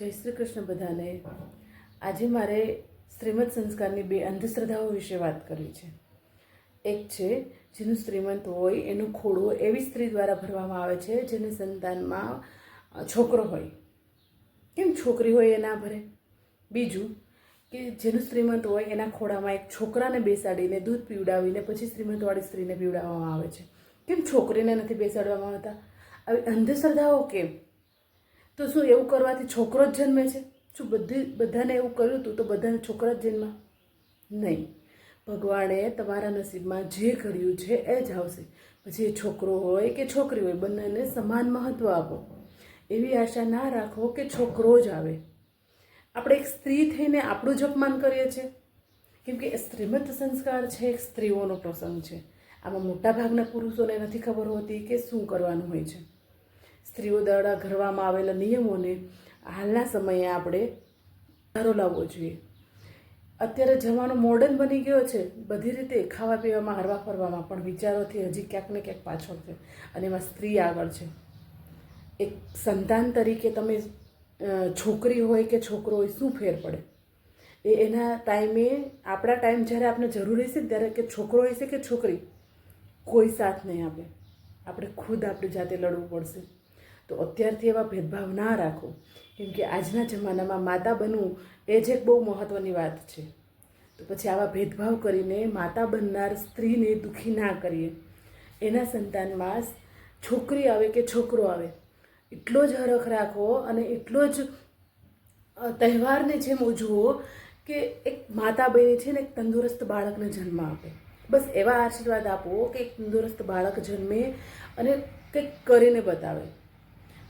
જય શ્રી કૃષ્ણ બધાને. આજે મારે શ્રીમદ સંસ્કારની બે અંધશ્રદ્ધાઓ વિશે વાત કરવી છે. એક છે, જેનું શ્રીમંત હોય, એનું ખોડું એવી સ્ત્રી દ્વારા ભરવામાં આવે છે, જેને સંતાનમાં છોકરો હોય. કેમ છોકરી હોય એ ના ભરે? બીજું, કે જેનું શ્રીમંત હોય, એના ખોડામાં એક છોકરાને બેસાડીને દૂધ પીવડાવીને પછી શ્રીમંતવાળી સ્ત્રીને પીવડાવવામાં આવે છે. કેમ છોકરીને નથી બેસાડવામાં આવતા? આવી અંધશ્રદ્ધાઓ કેમ? તો શું એવું કરવાથી છોકરો જ જન્મે છે? શું બધી, બધાને એવું કર્યું હતું તો બધાને છોકરા જ જન્મા? નહીં. ભગવાને તમારા નસીબમાં જે કર્યું છે એ જ આવશે. પછી એ છોકરો હોય કે છોકરી હોય, બંનેને સમાન મહત્ત્વ આપો. એવી આશા ના રાખો કે છોકરો જ આવે. આપણે એક સ્ત્રી થઈને આપણું જ અપમાન કરીએ છીએ. કેમ કે શ્રીમંત સંસ્કાર છે, એક સ્ત્રીઓનો પ્રસંગ છે. આમાં મોટાભાગના પુરુષોને નથી ખબર હોતી કે શું કરવાનું હોય છે. સ્ત્રીઓ દ્વારા ઘડવામાં આવેલા નિયમોને હાલના સમયે આપણે ધારો લાવવો જોઈએ. અત્યારે જમાનો મોડર્ન બની ગયો છે. બધી રીતે ખાવા પીવામાં, હરવા ફરવામાં પણ વિચારોથી હજી ક્યાંક ને ક્યાંક પાછળ છે અને એમાં સ્ત્રી આગળ છે. એક સંતાન તરીકે તમે છોકરી હોય કે છોકરો હોય શું ફેર પડે? એ એના ટાઈમે, આપણા ટાઈમ જ્યારે આપણે જરૂર ને ત્યારે કે છોકરો હશે કે છોકરી, કોઈ સાથ નહીં આપે. આપણે ખુદ આપણી જાતે લડવું પડશે. તો અત્યારથી એવા ભેદભાવ ના રાખો. કેમ કે આજના જમાનામાં માતા બનવું એ જ એક બહુ મહત્ત્વની વાત છે. તો પછી આવા ભેદભાવ કરીને માતા બનનાર સ્ત્રીને દુઃખી ના કરીએ. એના સંતાનમાં છોકરી આવે કે છોકરો આવે, એટલો જ હરખ રાખો અને એટલો જ તહેવારને જેમ ઉજવો કે એક માતા બની છે ને એક તંદુરસ્ત બાળકને જન્મ આપે. બસ એવા આશીર્વાદ આપો કે એક તંદુરસ્ત બાળક જન્મે અને કંઈક કરીને બતાવે.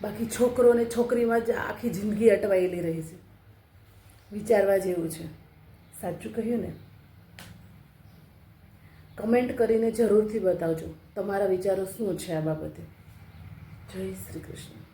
બાકી છોકરો અને છોકરીમાં જ આખી જિંદગી અટવાયેલી રહી છે. વિચારવા જેવું છે. સાચું કહ્યું ને? કમેન્ટ કરીને જરૂરથી બતાવજો. તમારા વિચારો શું છે આ બાબતે? જય શ્રી કૃષ્ણ.